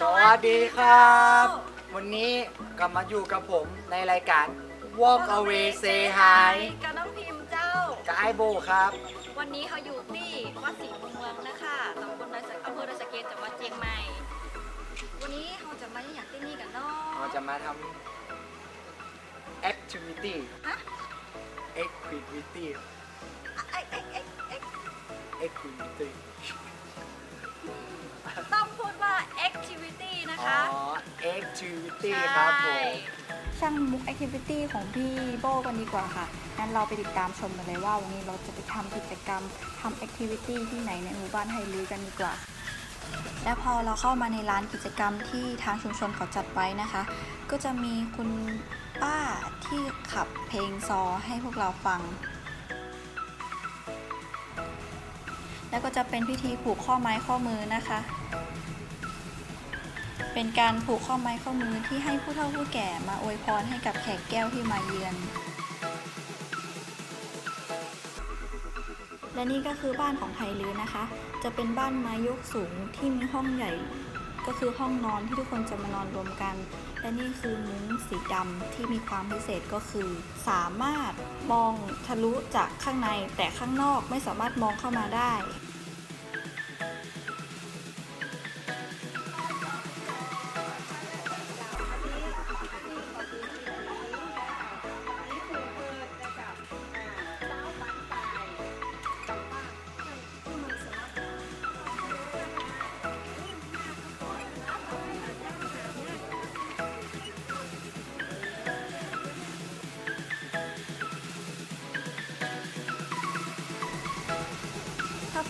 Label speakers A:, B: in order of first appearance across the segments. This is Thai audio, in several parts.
A: สวัสดีครับ วันนี้กลับมาอยู่กับผมในรายการ Walk Away Say Hi
B: กับน้องพิมพ์เจ้า
A: กับไอโบครับ
B: วันนี้เขาอยู่ที่วัดศรีบุญเมืองนะคะตำบลดอยสะอำเภอดอยสะเก็ดจังหวัดเชียงใหม่ วันนี้เขาจะมาอย่างที่นี่กันเนาะ
A: เราจะมาทำ activity
B: ฮะ
A: activity
B: เอ็กเอ็กเอ็กเอ็ก
A: activity
B: ต้องพูดว่า activity นะ
A: อ๋อ
B: คะ
A: activity ครับผม
C: ช่างมุกแอคทิวิตี้ของพี่โบกันดีกว่าค่ะ งั้นเราไปติดตามชมกันเลยว่าวันนี้เราจะไปทำกิจกรรมทำแอคทิวิตี้ที่ไหนในหมู่บ้านไฮลือกันดีกว่า และพอเราเข้ามาในร้านกิจกรรมที่ทางชุมชนเขาจัดไว้นะคะ ก็จะมีคุณป้าที่ขับเพลงซอให้พวกเราฟัง แล้วก็จะเป็นพิธีผูกข้อไม้ข้อมือนะคะ เป็นการผูกข้อไม้ข้อมือที่ให้ผู้เฒ่าผู้แก่มาอวยพรให้กับแขกแก้วที่มาเยือน และนี่ก็คือบ้านของไทยลือนะคะ จะเป็นบ้านไม้ยกสูงที่มีห้องใหญ่ก็คือห้องนอนที่ทุกคนจะมานอนรวมกัน และนี่คือมุ้งสีดำที่มีความพิเศษก็คือ สามารถมองทะลุจากข้างในแต่ข้างนอกไม่สามารถมองเข้ามาได้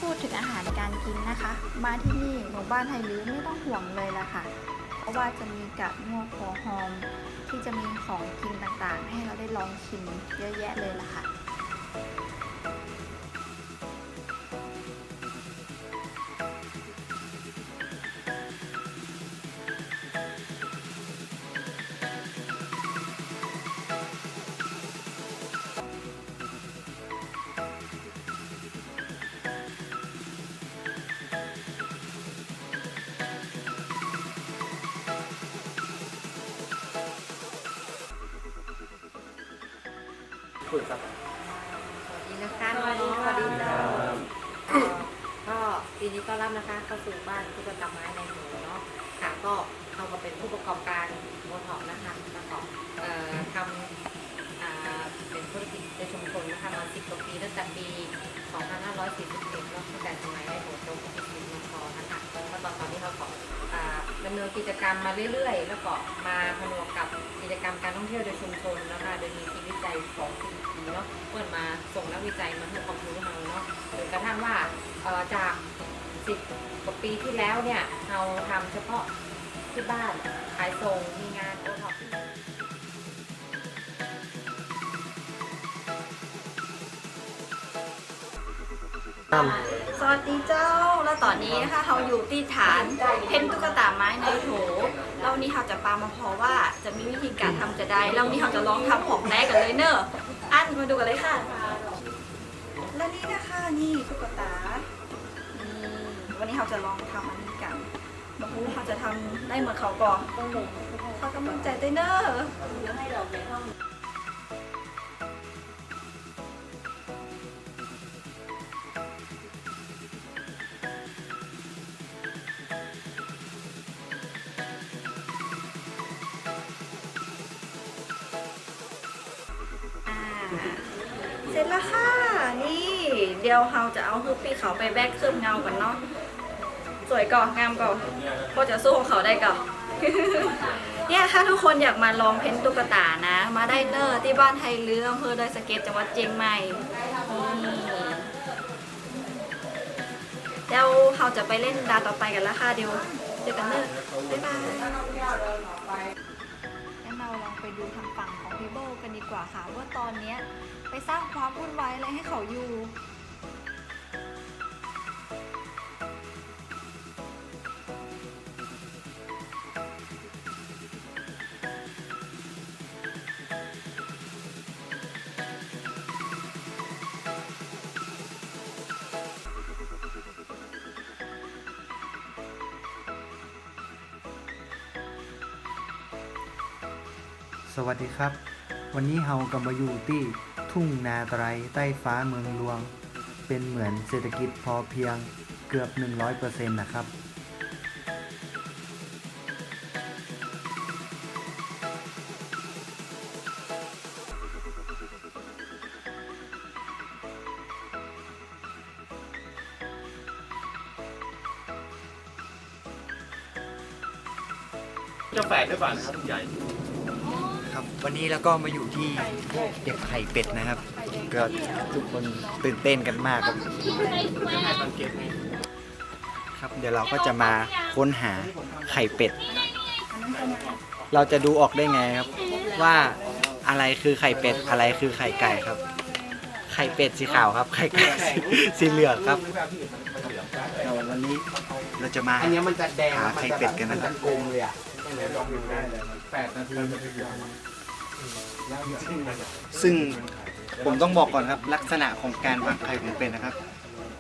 C: พูดถึงอาหารการกินนะคะ มาที่นี่หมู่บ้านไทยลื้อไม่ต้องห่วงเลยละค่ะ เพราะว่าจะมีกะงวกหัวหอม ที่จะมีของกินต่างๆ ให้เราได้ลองชิมเยอะแยะเลยละค่ะ
A: คุยครับ
D: สวัสดีนะคะสวัสดีสวัสดีเจ้าก็ปีนี้ก็รับนะคะเข้าสู่บ้านทุกตาไม้ในหมู่เนาะค่ะก็เราก็เป็นผู้ประกอบการโมทอกนะคะแล้วก็เอ่อทำอ่าเป็นธุรกิจในชุมชนนะคะมาสิบกว่าปีตั้งแต่ปี 2541เนาะตั้งแต่สมัยได้โหดโตกับพี่นครนะคะแล้วตอนตอนนี้เราก็อ่าดำเนินกิจกรรมมาเรื่อยๆ แล้วก็มาผนวกกับกิจกรรมการท่องเที่ยวโดยชุมชนนะคะโดยมีทีมวิ จัยของ CDP เนาะเปิดมาส่งนักวิจัยมาให้ความรู้เราเนาะจนกระทั่งว่าเอ่อจาก10กว่าปีที่แล้วเนี่ยเราทำเฉพาะที่บ้านขายส่งมีงานโอท็อป
B: สวัสดีเจ้า แล้วตอนนี้นะคะเราอยู่ที่ฐานเพ้นตุ๊กตาไม้ในโถแล้ววันนี้เราจะปามาพอว่าจะมีวิธีการทำจะได้แล้ววันนี้เราจะลองทำของแรกกันเลยเนอะอันมาดูกันเลยค่ะ และนี่นะคะนี่ตุ๊กตานี่วันนี้เราจะลองทำอันนี้กันมาดูเราจะทำได้เหมือนเขาก่อนเขากำลังใจเต้นเนอะ เสร็จแล้วค่ะ นี่ เดี๋ยวเราจะเอาคือปีเขาไปแบกเคลือบเงากันเนาะ สวยก่อนงามก่อนก็จะสู้ของเขาได้ก่อนเนี่ยถ้าทุกคนอยากมาลองเพ้นตุ๊กตานะ มาได้เนอร์ที่บ้านไทยเรืออำเภอดอยสะเก็ดจังหวัดเชียงใหม่นี่แล้วเราจะไปเล่นดาต่อไปกันแล้วค่ะเดี๋ยวเจอกันเนอร์บ๊ายบายงั้นเราลองไปดูทางฝั่ง พีโบกันดีกว่าค่ะ ว่าตอนเนี้ยไปสร้างความวุ่นวายอะไรให้เขาอยู่
E: สวัสดีครับ วันนี้เฮากำมาอยู่ที่ทุ่งนาไตรใต้ฟ้าเมืองหลวง เป็นเหมือนเศรษฐกิจพอเพียงเกือบ 100%นะครับ
F: จะแฝดด้วยป่ะนะครับใหญ่
A: วันนี้เราก็มาอยู่ที่เก็บไข่เป็ดนะครับ ก็ทุกคนตื่นเต้นกันมากครับครับ เดี๋ยวเราก็จะมาค้นหาไข่เป็ด เราจะดูออกได้ไงครับ ว่าอะไรคือไข่เป็ดอะไรคือไข่ไก่ครับ ไข่เป็ดสีขาวครับ ไข่ไก่สีสีเหลืองครับเราวันนี้เราจะมา
G: อันเนี้ยมันจะแดง
A: หาไข่เป็ดกันนะครับ
G: มัจกลมเลยอะ
A: ซึ่งผมต้องบอกก่อนครับ ลักษณะของการวางไข่ของเป็ดนะครับ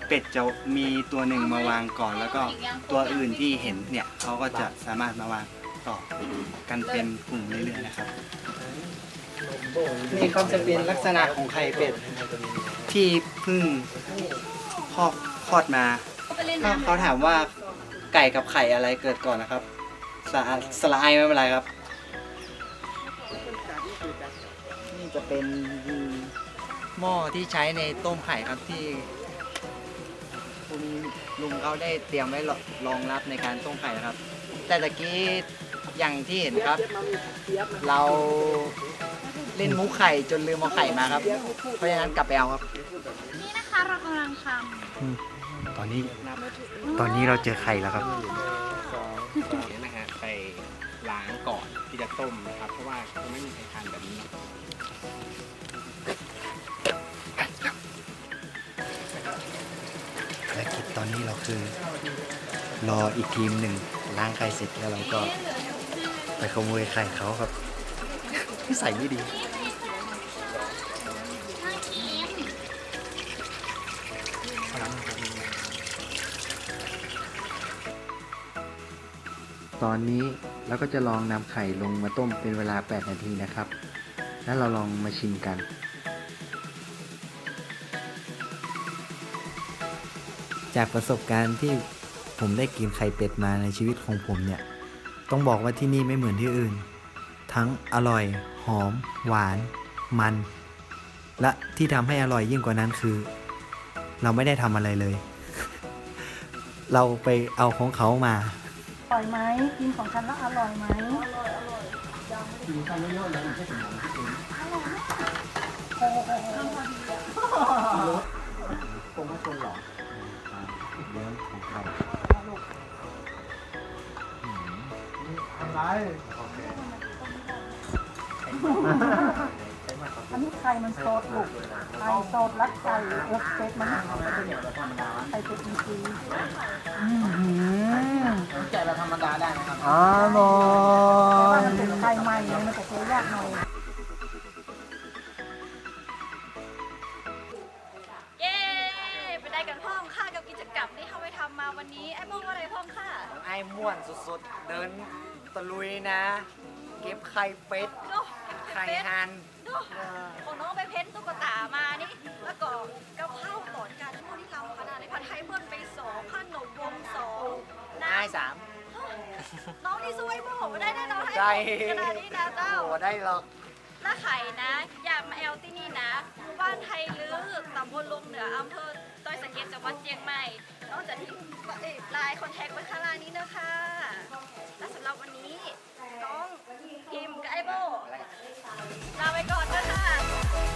A: เป็ดจะมีตัวหนึ่งมาวางก่อน แล้วก็ตัวอื่นที่เห็นเนี่ยเขาก็จะสามารถมาวางต่อกันเป็นกลุ่มเรื่อยๆนะครับ นี่ก็จะเป็นลักษณะของไข่เป็ดที่เพิ่งคลอดคลอดมาถ้าเขาถามว่าไก่กับไข่อะไรเกิดก่อนนะครับสละสละไอไม่เป็นไรครับ จะเป็นหม้อที่ใช้ในต้มไข่ครับที่คุณลุงเขาได้เตรียมไว้รองรับในการต้มไข่นะครับ แต่ตะกี้อย่างที่เห็นครับ เราเล่นมุกไข่จนลืมเอาไข่มาครับ เพราะฉะนั้นกลับไปเอาครับ
C: นี่นะคะเรากำลังท
A: ตอนนี้ตอนนี้เราเจอไข่แล้วครับ
F: เนี่ยนะฮะไปล้างก่อนที่จะต้มนะครับ เพราะว่าคงไม่มีใครทานแบบนี้เนาะ
A: ภารกิจตอนนี้เราคือ รออีกทีมหนึ่งล้างไข่เสร็จแล้วเราก็ ไปขโมยไข่เขาครับ ใส่ไม่ดี
E: ตอนนี้เราก็จะลองนำไข่ลงมาต้มเป็นเวลา 8 นาทีนะครับ แล้วเราลองมาชิมกัน จากประสบการณ์ที่ผมได้กินไข่เป็ดมาในชีวิตของผมเนี่ย ต้องบอกว่าที่นี่ไม่เหมือนที่อื่น ทั้งอร่อย หอม หวาน มัน และที่ทำให้อร่อยยิ่งกว่านั้นคือ เราไม่ได้ทำอะไรเลย เราไปเอาของเขามา
H: อร่อยไหมกินของฉันแล้วอร่อยไหม
E: เลี้ยงของเขา
H: อันนี้ไข่มันสดลูกไข่สดและไข่เอฟเฟกมันไม่เอาไปเป็นไข่เป็ดอินทรีย์อืม
G: แกะแบบธรรมดาได้นะครับ
A: อร่อ
H: ม่วน
A: สุดๆ เดินตะลุยนะ เก็บไข่เป็ด
B: ดู
A: ไข่หัน
B: ดูของน้องไปเพ้นตุ๊กตามานี่ แล้วก็กระเพราก่อนการช่วงที่เราขนาดในผัดไทยเพื่อนไปสองขนมวงสองน้
A: ได้สามำ
B: น้องนี่สู้ไอ้โมงไม่ได้แน่นอนให้
A: ได้
B: ขนาดนี้นะเจ้า
A: โอ้ได้หรอก
B: ถ้าไข่นะ อยากมาแอลที่นี่นะหมู่บ้านไทยลือตำบลลงเหนืออำเภอดอ ยสเกตจังหวัดเชียงใหม่นอกจากที่ไลน์คอนแทคไว้ข้ารานี้นะคะและสำหรับวันนี้น้องพิมกับไอโบลาไปก่อนนะคะ